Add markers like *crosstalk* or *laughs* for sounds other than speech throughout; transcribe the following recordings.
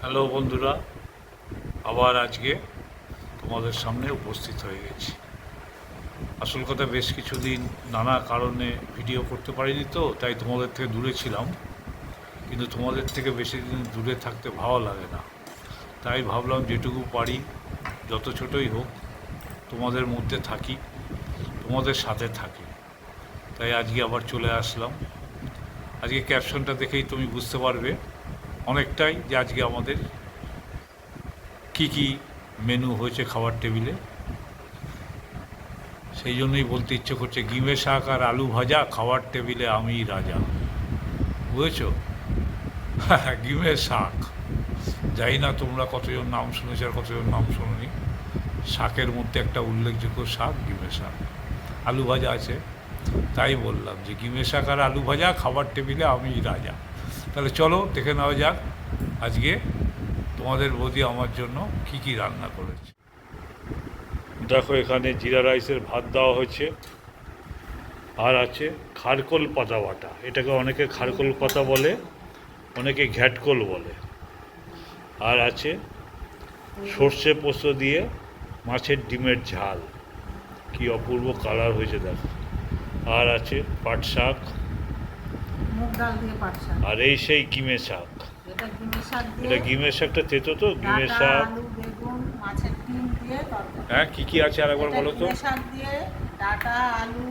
Hello বন্ধুরা, আবার আজকে তোমাদের সামনে উপস্থিত হয়ে গেছি। আসল কথা, বেশ কিছুদিন নানা কারণে ভিডিও করতে পারিনি তো, তাই তোমাদের থেকে দূরে ছিলাম। কিন্তু তোমাদের থেকে বেশি দিন দূরে থাকতে ভালো লাগে না। তাই ভাবলাম যেটুকু পারি, যত ছোটই হোক, তোমাদের মধ্যে থাকি, তোমাদের সাথে থাকি। তাই আজকে আবার চলে আসলাম। আজকে ক্যাপশনটা দেখেই তুমি বুঝতে পারবে অনেকটাই যে আজকে আমাদের কি কি মেনু হয়েছে খাবার টেবিলে সেই জন্যই বলতে ইচ্ছে করছে গিমে শাক আর আলু ভাজা, খাবার টেবিলে আমি রাজা। বুঝেছ? *laughs* গিমে শাক। জানি না তোমরা কতজন নাম শুনেছ আর কতজন নাম শোনি শাকের মধ্যে একটা উল্লেখযোগ্য শাক গিমে শাক। আলু ভাজা আছে। তাই বললাম যে গিমে শাক আর আলু ভাজা, খাবার টেবিলে আমি রাজা। তাহলে চলো, দেখে নেওয়া যাক আজকে তোমাদের বৌদি আমার জন্য কি কি রান্না করেছে। দেখো, এখানে জিরা রাইসের ভাত দেওয়া হয়েছে, আর আছে খারকোল পাতা বাটা। এটাকে অনেকে খারকোল পাতা বলে, অনেকে ঘ্যাটকোল বলে। আর আছে সর্ষে পোস্ত দিয়ে মাছের ডিমের ঝাল। কি অপূর্ব কালার হয়েছে, দেখো। আর আছে পাট শাক। ডাল দিয়ে পাট শাক। আর এই সেই গিমে শাক। এটা গিমের শাক এটা গিমের শাকটা তেতো তো গিমের ডাঁটা, শাক। আলু বেগুন মাছের ডিম দিয়ে তরকারি। হ্যাঁ কি কি আছে আরেকবার বলো তো? শাক দিয়ে ডাটা আলু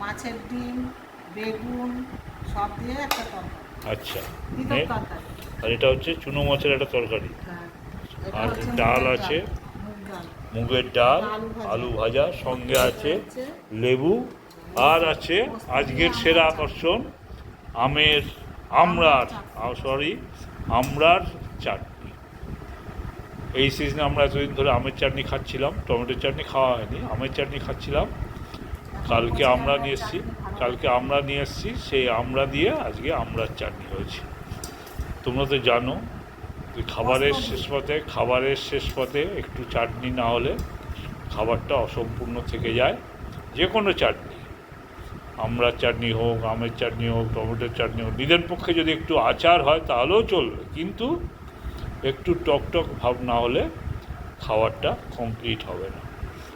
মাছের ডিম বেগুন সব দিয়ে একটা তরকারি। আচ্ছা আর এটা হচ্ছে চুনো মাছের একটা তরকারি। হ্যাঁ। আর ডাল আছে? মুগের ডাল। আলু ভাজা। সঙ্গে আছে লেবু। আর আছে আজকের সেরা আকর্ষণ আমের আমরার সরি আমরার চাটনি। এই সিজনে আমরা এতদিন ধরে আমের চাটনি খাচ্ছিলাম টমেটোর চাটনি খাওয়া হয়নি আমের চাটনি খাচ্ছিলাম। কালকে আমরা নিয়ে এসেছি কালকে আমরা নিয়ে এসেছি সেই আমরা দিয়ে আজকে আমরার চাটনি হয়েছে। তোমরা তো জানো খাবারের শেষ পথে খাবারের শেষ পথে একটু চাটনি না হলে খাবারটা অসম্পূর্ণ থেকে যায়। যে কোনো চাটনি। আমড়ার চাটনি হোক, আমের চাটনি হোক, টমেটোর চাটনি হোক, নিজের পক্ষে যদি একটু আচার হয় তাহলেও চলবে। কিন্তু একটু টক টক ভাব না হলে খাবারটা কমপ্লিট হবে না।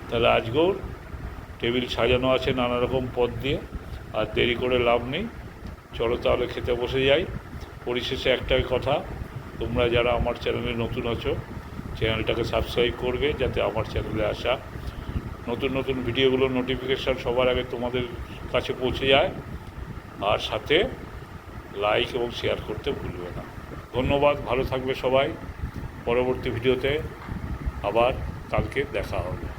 তাহলে আজকেও টেবিল সাজানো আছে নানা রকম পদ দিয়ে, আর দেরি করে লাভ নেই। চলো তাহলে খেতে বসে যাই। পরিশেষে একটাই কথা, তোমরা যারা আমার চ্যানেলে নতুন আছো, চ্যানেলটাকে সাবস্ক্রাইব করবে যাতে আমার চ্যানেলে আসা নতুন নতুন ভিডিওগুলোর নোটিফিকেশান সবার আগে তোমাদের কাছে পৌঁছে যায়। আর সাথে লাইক এবং শেয়ার করতে ভুলবে না। ধন্যবাদ, ভালো থাকবে সবাই। পরবর্তী ভিডিওতে আবার কালকে দেখা হবে।